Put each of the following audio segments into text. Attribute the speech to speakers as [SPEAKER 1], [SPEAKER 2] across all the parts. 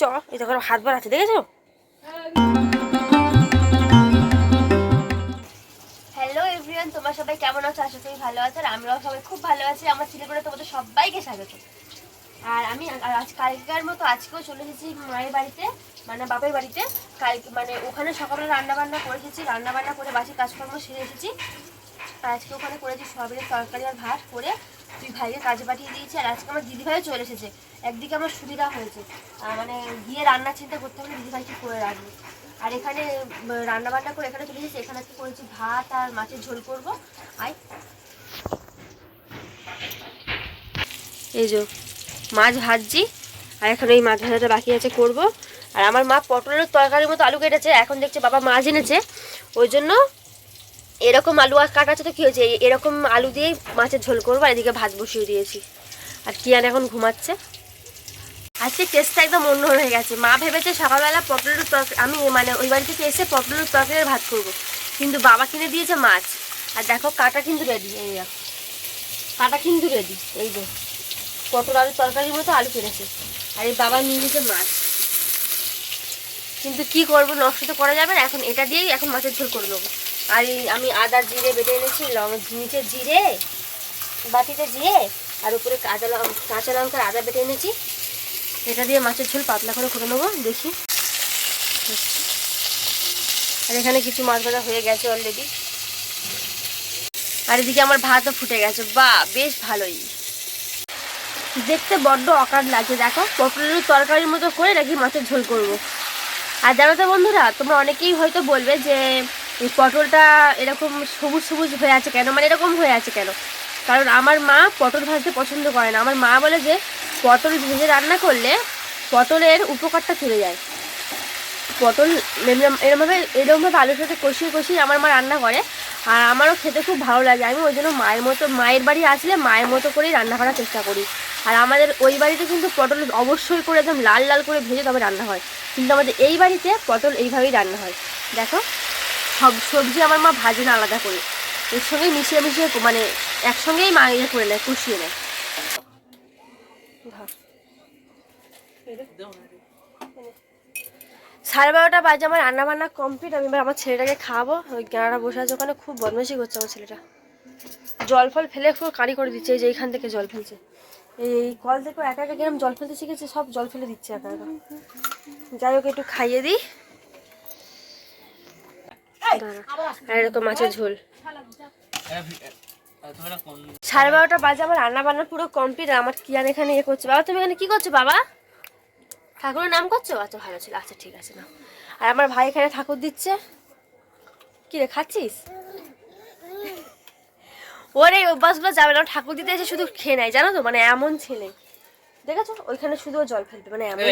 [SPEAKER 1] চ এই দেখো দেখেছ? এভরিওয়ান তোমরা সবাই কেমন আছো? আশা করি ভালো আছো, আর আমরাও সবাই খুব ভালো আছি। আমার ছেলেগুলো তোমাদের সবাইকে স্বাগত। আর আমি আজ কালকের মতো আজকেও চলে এসেছি মায়ের বাড়িতে মানে বাপের বাড়িতে। কাল মানে ওখানে সকালে রান্না বান্না করে এসেছি রান্না বান্না করে বাসি কাজকর্ম সেরে এসেছি। আজকে ওখানে করেছি সয়াবিনের তরকারি আর ভাত করে ভাইকে কাজে পাঠিয়ে দিয়েছি আর আজকে আমার দিদিভাইও চলে এসেছে। একদিকে আমার সুবিধা হয়েছে। মানে গিয়ে রান্না চিন্তা করতে হবে দিদিভাইকে করে রাখব আর এখানে রান্না বান্না করে এখানে চলে এসেছি। এখানে আজকে করেছি ভাত আর মাছের ঝোল করব। আয়। এই যে মাছ ভাজছি, আর এখন এই মাছ ভাজাটা বাকি আছে করব। আর আমার মা পটলের তরকারির মতো আলু কেটেছে, এখন দেখছে বাবা মাছ এনেছে। ওই জন্য এরকম আলু আর কাটা আছে তো কী হয়েছে? এরকম আলু দিয়েই মাছের ঝোল করব আর এদিকে ভাত বসিয়ে দিয়েছি। আর কিয়ান এখন ঘুমাচ্ছে। আজকে টেস্টটা একদম অন্য হয়ে গেছে। মা ভেবেছে সকালবেলা পটলের তরকারি আমি মানে ওই বাড়ি থেকে এসে পটলের তরকারির ভাত করব। কিন্তু বাবা কিনে দিয়েছে মাছ। আর দেখো কাটা কিন্তু রেডি এই কাটা কিন্তু রেডি এই যে। পটল আলু তরকারির মতো আলু কিনেছে আর এই বাবা নিয়ে নিয়েছে মাছ। কিন্তু কি করব, নষ্ট তো করা যাবে না। এখন এটা দিয়েই এখন মাছের ঝোল করে নেব। আর এই আমি আদা জিরে বেটে এনেছি, লং নিচে জিরে, বাটিতে জিরে, আর উপরে কাঁচা লঙ্কা কাঁচা লঙ্কার আদা বেটে এনেছি। এটা দিয়ে মাছের ঝোল পাতলা করে করে নেব, দেখি। আর এখানে কিছু মাছ ভাজা হয়ে গেছে অলরেডি আর এদিকে আমার ভাতও ফুটে গেছে, বা, বেশ ভালোই। দেখতে বড্ড অকার লাগছে, দেখো, পটলের তরকারির মতো করে নাকি মাছের ঝোল করব। আর জানো তো বন্ধুরা, তোমরা অনেকেই হয়তো বলবে যে এই পটলটা এরকম সবুজ সবুজ হয়ে আছে কেন? মানে এরকম হয়ে আছে কেন? কারণ আমার মা পটল ভাজতে পছন্দ করে না। আমার মা বলে যে, পটল ভেজে রান্না করলে পটলের উপকারটা চলে যায়। পটল এরম- এরমভাবে এরমভাবে আলুর সাথে কষিয়ে কষিয়ে আমার মা রান্না করে। আর আমারও খেতে খুব ভালো লাগে। আমি ওই জন্য মায়ের মতো মায়ের বাড়ি আসলে মায়ের মতো করেই রান্না করার চেষ্টা করি। আর আমাদের ওই বাড়িতে কিন্তু পটল অবশ্যই করে একদম লাল লাল করে ভেজে তবে রান্না হয়। কিন্তু আমাদের এই বাড়িতে পটল এইভাবেই রান্না হয়। দেখো সবজি আমার মা ভাজে না আলাদা করে। এর সঙ্গেই মিশিয়ে মিশিয়ে মানে একসঙ্গেই মা ইয়ে করে নেয়, কষিয়ে নেয়। সাড়ে বারোটা বাজে, আমার রান্না বান্না কমপ্লিট আমি এবার আমার ছেলেটাকে খাওয়াবো। ওই গেনারা বসে আছে ওখানে, খুব বদমাইশি করছে আমার ছেলেটা। জল ফল ফেলে খুব কাঁড়ি করে দিচ্ছে, এই যে এইখান থেকে জল ফেলছে। এই কল থেকে একা একা কিরম জল ফেলতে শিখেছে, সব জল ফেলে দিচ্ছে একা একা। যাই হোক, একটু খাইয়ে দিই। আর এরকম মাছের ঝোল। সাড়ে বারোটা বাজে আমার রান্না বান্না পুরো কমপ্লিট আর আমার কিয়ান এখানে ইয়ে করছে। বাবা তুমি এখানে কি করছ বাবা? ঠাকুরের নাম করছ? আচ্ছা ভালো ছিল। আচ্ছা ঠিক আছে না আর আমার ভাই এখানে ঠাকুর দিচ্ছে। কি রে খাচ্ছিস? ওরে এই অভ্যাসগুলো যাবে না। ঠাকুর দিতে এসে শুধু খেয়ে নেয় জানো তো? মানে এমন ছেলে। দেখেছ? ওইখানে শুধু জল ফেলবে মানে এমন।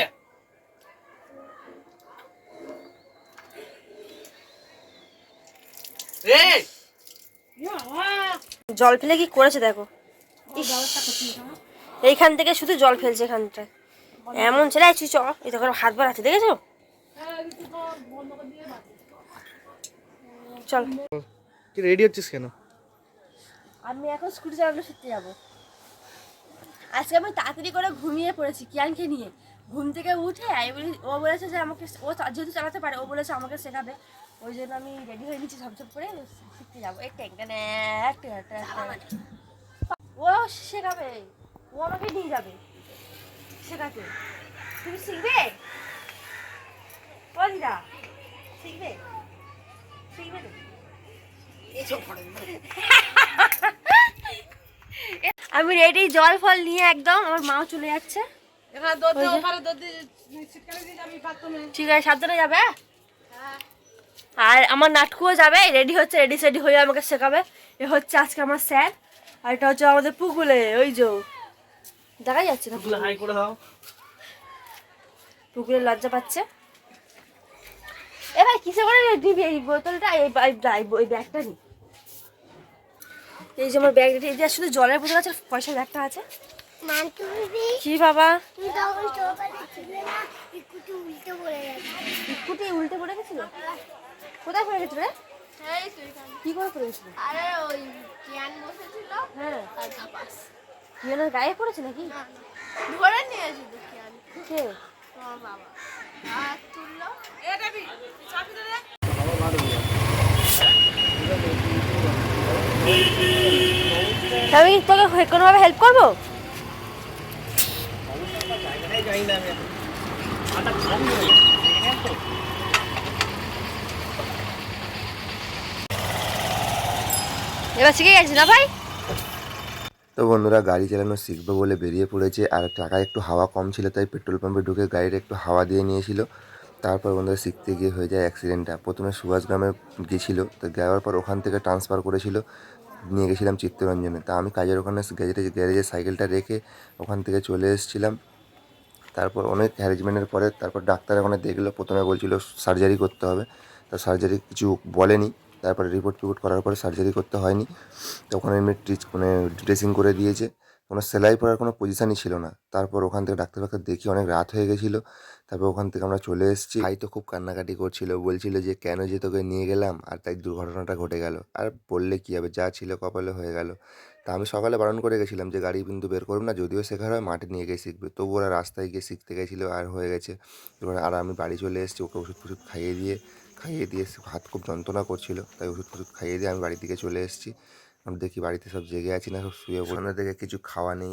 [SPEAKER 1] জল ফেলে কি করেছে দেখো? এইখান থেকে শুধু জল ফেলছে এখানটায়। এমন ছেলে আছিস চ। এই দেখো হাত বার আছে দেখেছ? চল।
[SPEAKER 2] কি রেডি হচ্ছিস কেন?
[SPEAKER 1] আমি এখন স্কুটি চালানো শিখতে যাব। আজকে আমি তাড়াতাড়ি করে ঘুমিয়ে পড়েছি কিয়ানকে নিয়ে। ঘুম থেকে উঠে আমি বলি ও বলেছে যে আমাকে ও যেহেতু চালাতে পারে ও বলেছে আমাকে শেখাবে। ওই জন্য আমি রেডি হয়ে নিচ্ছি ঝপঝপ করে শিখতে যাব। এই একটা ও শেখাবে ও আমাকে নিয়ে যাবে শেখাতে। তুমি শিখবে? দিদা শিখবে? শিখবে আমি রেডি জল ফল নিয়ে একদম আমার মাও চলে যাচ্ছে। ঠিক আছে সাবধানে যাবে হ্যাঁ? আর আমার নাটকুও যাবে রেডি হচ্ছে রেডি সেডি হয়ে আমাকে শেখাবে। এ হচ্ছে আজকে আমার স্যার আর এটা হচ্ছে আমাদের পুকুলে ওই যে দেখা যাচ্ছে না পুকুলে।
[SPEAKER 2] হাই করে দাও।
[SPEAKER 1] পুকুরে লজ্জা পাচ্ছে। এ ভাই কিসে করে দিবি এই বোতলটা এই এই- ব্যাগটা নি। এই যে আমার ব্যাগ এই যে শুধু জলের বোতল আছে পয়সার ব্যাগটা আছে। কি বাবা? উল্টে পড়ে গেছিল? কোথায় পড়ে গেছিল রে? কি করে পড়ে গেছিল
[SPEAKER 3] আরে ওই জ্ঞান বসেছিল
[SPEAKER 1] হ্যাঁ।
[SPEAKER 3] আর
[SPEAKER 1] গায়ে পড়েছে নাকি?
[SPEAKER 3] ধরে দেখি আমি।
[SPEAKER 1] কে?
[SPEAKER 3] তোমার বাবা। আর তুললো।
[SPEAKER 1] আমি কি তোকে কোনোভাবে হেল্প করব? এবার শিখে গেছি না ভাই?
[SPEAKER 4] তো বন্ধুরা, গাড়ি চালানো শিখবে বলে বেরিয়ে পড়েছে আর টাকায় একটু হাওয়া কম ছিল, তাই পেট্রোল পাম্পে ঢুকে গাড়ির একটু হাওয়া দিয়ে নিয়েছিল। তারপর বন্ধুরা, শিখতে গিয়ে হয়ে যায় অ্যাক্সিডেন্টটা প্রথমে সুভাষগ্রামে গেছিল, তো যাওয়ার পর ওখান থেকে ট্রান্সফার করেছিল, নিয়ে গেছিলাম চিত্তরঞ্জনে। তা আমি কাজের ওখানে গ্যারেজে গ্যারেজে সাইকেলটা রেখে ওখান থেকে চলে এসেছিলাম। তারপর অনেক হ্যারেজমেন্টের পরে, তারপর ডাক্তার ওখানে দেখল, প্রথমে বলছিল সার্জারি করতে হবে। তো সার্জারি কিছু বলেনি। তারপরে রিপোর্ট ফিপোর্ট করার পরে সার্জারি করতে হয়নি। তো ওখানে এমনি ট্রিচ মানে ড্রেসিং করে দিয়েছে। কোনো সেলাই পরার কোনো পজিশানই ছিল না। তারপর ওখান থেকে ডাক্তার ফাক্তার দেখি অনেক রাত হয়ে গেছিল। তারপর ওখান থেকে আমরা চলে এসেছি। ভাই তো খুব কান্নাকাটি করছিল। বলছিল যে, কেন যে তোকে নিয়ে গেলাম? আর তাই দুর্ঘটনাটা ঘটে গেল। আর বললে কী হবে? যা ছিল কপালে হয়ে গেল। তা আমি সকালে বারণ করে গেছিলাম যে, গাড়ি কিন্তু বের করবে না। যদিও শেখার হয়, মাঠে নিয়ে গিয়ে শিখবে। তবু ওরা রাস্তায় গিয়ে শিখতে গেছিল আর হয়ে গেছে। এবার আর আমি বাড়ি চলে এসেছি, ওকে ওষুধ ফষুধ খাইয়ে দিয়ে খাইয়ে দিয়ে হাত খুব যন্ত্রণা করছিল, তাই ওষুধ ফষুধ খাইয়ে দিয়ে আমি বাড়ির দিকে চলে এসেছি। আমি দেখি বাড়িতে সব জেগে আছি না, সব শুয়ে ওখানে থেকে কিছু খাওয়া নেই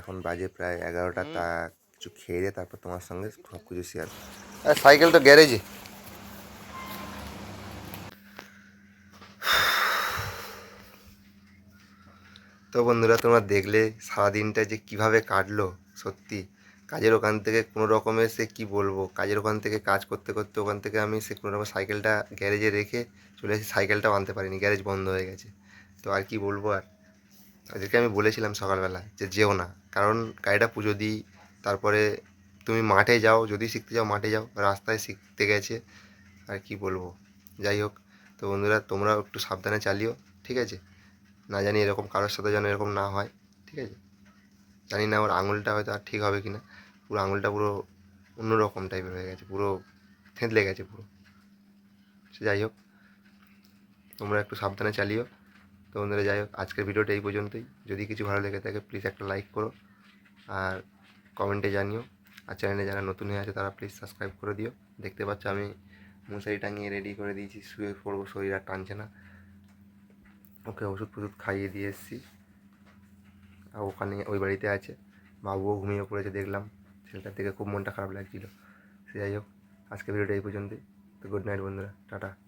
[SPEAKER 4] এখন বাজে প্রায় এগারোটা, তা কিছু খেয়ে দিয়ে তারপর তোমার সঙ্গে সব কিছু শেয়ার সাইকেল তো গ্যারেজে তো বন্ধুরা, তোমরা দেখলে সারাদিনটা যে কীভাবে কাটলো, সত্যি। কাজের ওখান থেকে কোনো রকমের সে কি বলব? কাজের ওখান থেকে কাজ করতে করতে ওখান থেকে আমি সে কোনো রকম সাইকেলটা গ্যারেজে রেখে চলে এসে সাইকেলটাও আনতে পারিনি, গ্যারেজ বন্ধ হয়ে গেছে। তো আর কি বলব আর? ওদেরকে আমি বলেছিলাম সকালবেলা যে যেও না, কারণ গাড়িটা পুজো দিই, তারপরে তুমি মাঠে যাও, যদি শিখতে যাও মাঠে যাও, রাস্তায় শিখতে গেছে, আর কি বলব? যাই হোক, তো বন্ধুরা তোমরাও একটু সাবধানে চালিও, ঠিক আছে? না জানি এরকম কারোর সাথে যেন এরকম না হয়, ঠিক আছে? জানি না ওর আঙুলটা হয়তো আর ঠিক হবে কি না পুরো আঙুলটা পুরো অন্যরকম টাইপের হয়ে গেছে, পুরো থেঁতলে গেছে পুরো। সে যাই হোক, তোমরা একটু সাবধানে চালিও। তো বন্ধুরা, যাই হোক, আজকের ভিডিওটা এই পর্যন্তই। যদি কিছু ভালো লেগে থাকে প্লিজ একটা লাইক করো আর কমেন্টে জানিও। আর চ্যানেলে যারা নতুন হয়ে আছে, তারা প্লিজ সাবস্ক্রাইব করে দিও। দেখতে পাচ্ছ আমি মশারি টাঙিয়ে রেডি করে দিয়েছি, শুয়ে পড়ব, শরীর আর টানছে না। ওকে ওষুধ ফষুধ খাইয়ে দিয়ে এসেছি। ওখানে ওই বাড়িতে আছে। বাবুও ঘুমিয়ে পড়েছে দেখলাম। ছেলেটার থেকে খুব মনটা খারাপ লাগছিল। সে যাই হোক আজকে ভিডিওটা এই পর্যন্তই। তো গুড নাইট বন্ধুরা, টাটা।